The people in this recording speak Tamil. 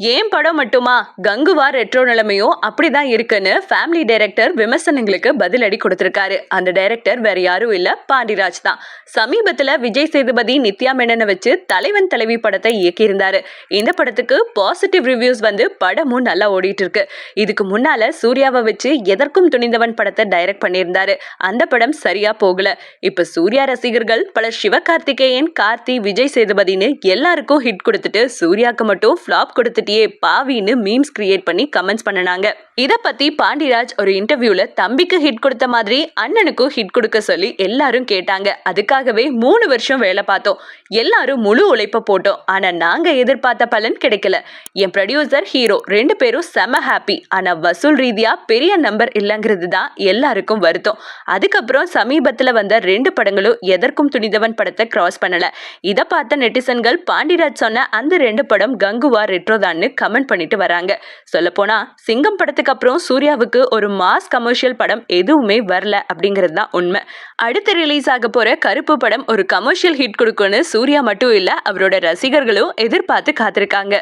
ஏன் படம் மட்டுமா? கங்குவா ரெட்ரோ நிலைமையும் அப்படிதான் இருக்குன்னு ஃபேமிலி டைரக்டர் விமர்சனங்களுக்கு பதிலடி கொடுத்திருக்காரு. அந்த டைரக்டர் வேற யாரும் இல்ல பாண்டிராஜ் தான். சமீபத்துல விஜய் சேதுபதி நித்யா மேனனை வச்சு தலைவன் தலைவி படத்தை இயக்கியிருந்தாரு. இந்த படத்துக்கு பாசிட்டிவ் ரிவ்யூஸ் வந்து படமும் நல்லா ஓடிட்டு இருக்கு இதுக்கு முன்னால சூர்யாவை வச்சு எதற்கும் துணிந்தவன் படத்தை டைரக்ட் பண்ணியிருந்தாரு. அந்த படம் சரியா போகல. இப்ப சூர்யா ரசிகர்கள் பல சிவகார்த்திகேயன் கார்த்தி விஜய் சேதுபதினு எல்லாருக்கும் ஹிட் கொடுத்துட்டு சூர்யாக்கு மட்டும் ஃப்ளாப் கொடுத்துட்டியே பாவின்னு மீம்ஸ் கிரியேட் பண்ணி கமெண்ட்ஸ் பண்ணனாங்க. இத பத்தி பாண்டிராஜ் ஒரு இன்டர்வியூல தம்பிக்கு ஹிட் கொடுத்த மாதிரி அண்ணனுக்கும் ஹிட் கொடுக்க சொல்லி எல்லாரும் கேட்டாங்க. அதுக்காகவே மூணு வருஷம் வேலை பார்த்தோம். எல்லாரும் முழு உழைப்ப போட்டோம். ஆனா நாங்க எதிர்பார்த்த பலன் கிடைக்கல. என் ப்ரொடியூசர் ஹீரோ ரெண்டு பேரும் செம ஹாப்பி ஆனா வசூல் ரீதியா பெரிய நம்பர் இல்லைங்கிறது தான் எல்லாருக்கும் வருத்தம். அதுக்கப்புறம் சமீபத்துல வந்த ரெண்டு படங்களும் எதற்கும் துணிதவன் படத்தை கிராஸ் பண்ணல. இதை பார்த்த நெட்டிசன்கள் பாண்டிராஜ் சொன்ன அந்த ரெண்டு படம் கங்குவா ரெட்ரோதான்னு கமெண்ட் பண்ணிட்டு வராங்க. சொல்லப்போனா சிங்கம் படத்துக்கு அப்புறம் சூர்யாவுக்கு ஒரு மாஸ் கமர்ஷியல் படம் எதுவுமே வரல அப்படிங்கிறது தான் உண்மை. அடுத்து ரிலீஸ் ஆக போற கருப்பு படம் ஒரு கமர்ஷியல் ஹிட் கொடுக்கும்னு சூர்யா மட்டும் இல்ல அவரோட ரசிகர்களும் எதிர்பார்த்து காத்திருக்காங்க.